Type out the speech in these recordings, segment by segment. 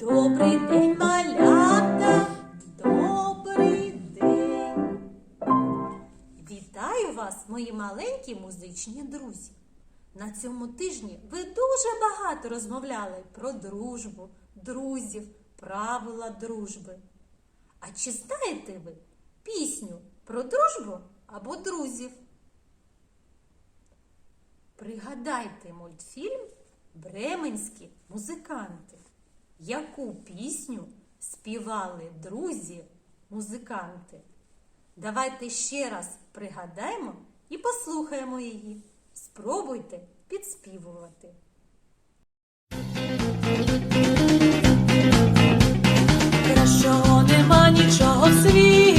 Добрий день, малята, добрий день. Вітаю вас, мої маленькі музичні друзі. На цьому тижні ви дуже багато розмовляли про дружбу, друзів, правила дружби. А чи знаєте ви пісню про дружбу або друзів? Пригадайте мультфільм Бременські музиканти. Яку пісню співали друзі-музиканти? Давайте ще раз пригадаємо і послухаємо її. Спробуйте підспівувати. Кращого нема нічого в світі.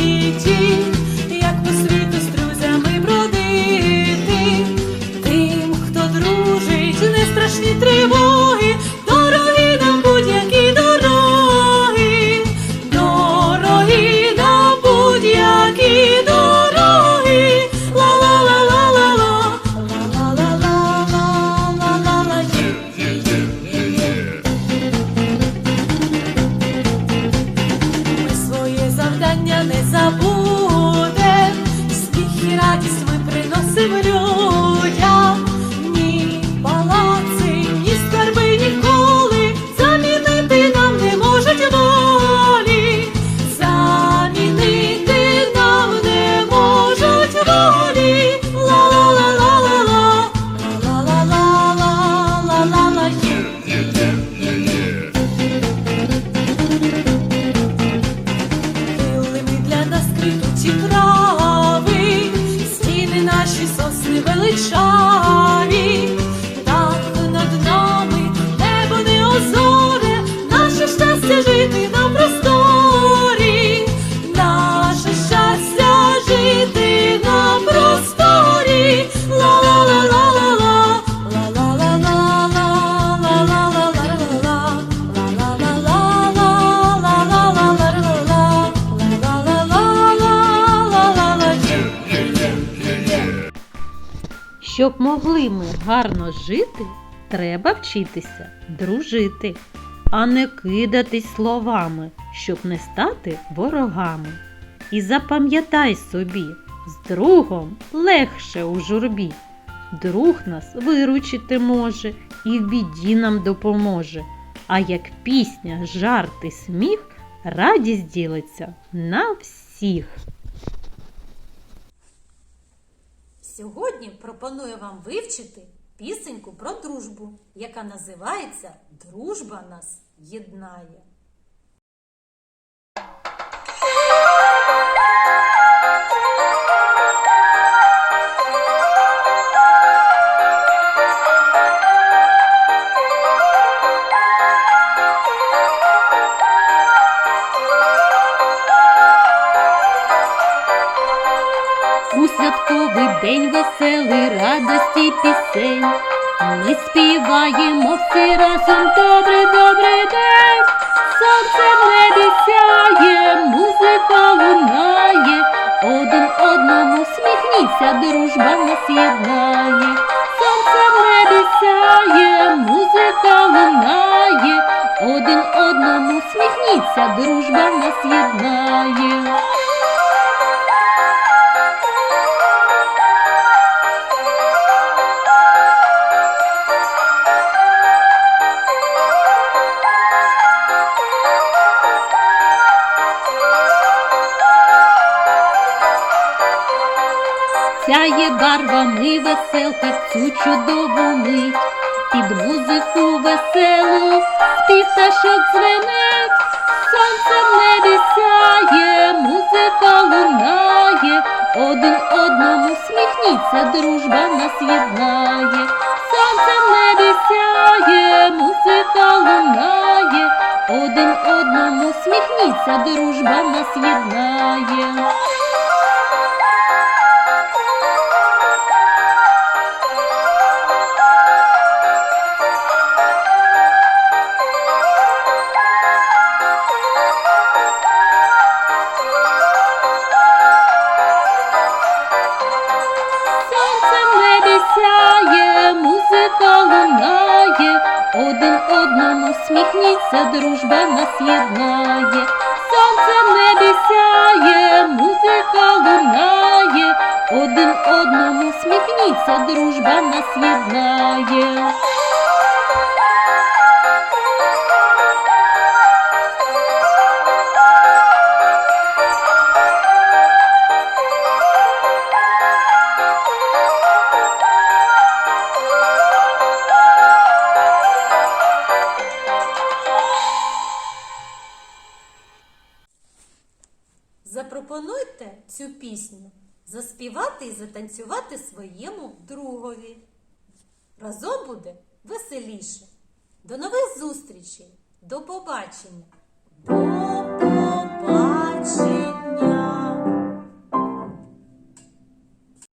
Щоб могли ми гарно жити, треба вчитися дружити, а не кидатись словами, щоб не стати ворогами. І запам'ятай собі, з другом легше у журбі. Друг нас виручити може і в біді нам допоможе. А як пісня, жарт і сміх радість ділиться на всіх. Сьогодні пропоную вам вивчити пісеньку про дружбу, яка називається Дружба нас єднає. День веселий радості пісень. Ми співаємо всі разом добрий, добрий день. Сонце в небі сяє, музика лунає. Один одному сміхніться, дружба нас єднає. Сонце в небі сяє, музика лунає. Один одному сміхніться, дружба нас єднає. Сяє барвами веселка в цю чудову мить, під музику веселу спів пташок дзвенить, сонце в небі сяє, музика лунає, один одному сміхніться, дружба нас єднає, сонце в небі сяє, музика лунає, один одному сміхніться, дружба нас єднає. Усміхніться, дружба нас єднає, сонце в небі сяє, музика лунає, один одному усміхніться, дружба нас єднає. Запропонуйте цю пісню заспівати і затанцювати своєму другові. Разом буде веселіше. До нових зустрічей, до побачення! До побачення!